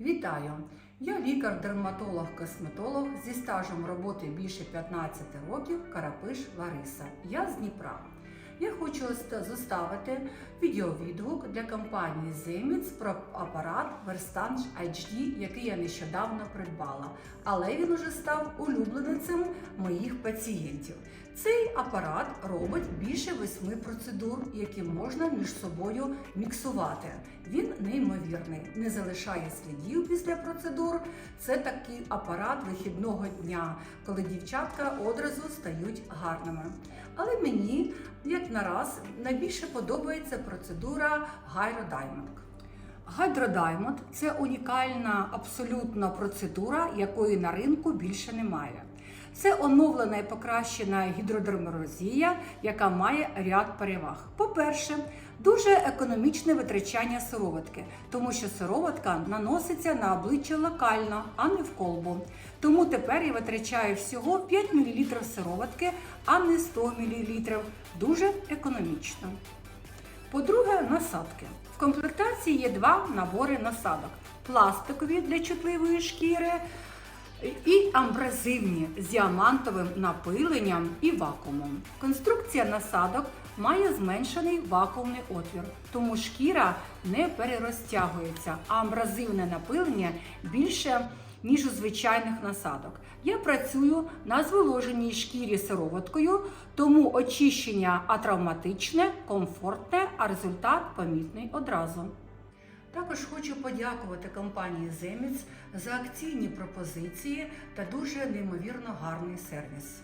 Вітаю! Я лікар-дерматолог-косметолог зі стажем роботи більше 15 років Карапиш Лариса. Я з Дніпра. Я хочу зоставити відеовідгук для компанії Zemits про апарат Verstange HD, який я нещодавно придбала, але він уже став улюбленицем моїх пацієнтів. Цей апарат робить більше восьми процедур, які можна між собою міксувати. Він неймовірний, не залишає слідів після процедур. Це такий апарат вихідного дня, коли дівчатка одразу стають гарними. Але мені, як нараз, найбільше подобається процедура Diamond. Hydro це унікальна абсолютно процедура, якої на ринку більше немає. Це оновлена і покращена гідродерморозія, яка має ряд переваг. По-перше, дуже економічне витрачання сироватки, тому що сироватка наноситься на обличчя локально, а не в колбу. Тому тепер я витрачаю всього 5 мл сироватки, а не 100 мл. Дуже економічно. По-друге, насадки. В комплектації є два набори насадок: пластикові для чутливої шкіри і амбразивні з діамантовим напиленням і вакуумом. Конструкція насадок має зменшений вакуумний отвір, тому шкіра не перерозтягується, а амбразивне напилення більше ніж у звичайних насадок. Я працюю на зволоженій шкірі сироваткою, тому очищення атравматичне, комфортне, а результат помітний одразу. Також хочу подякувати компанії Земіц за акційні пропозиції та дуже неймовірно гарний сервіс.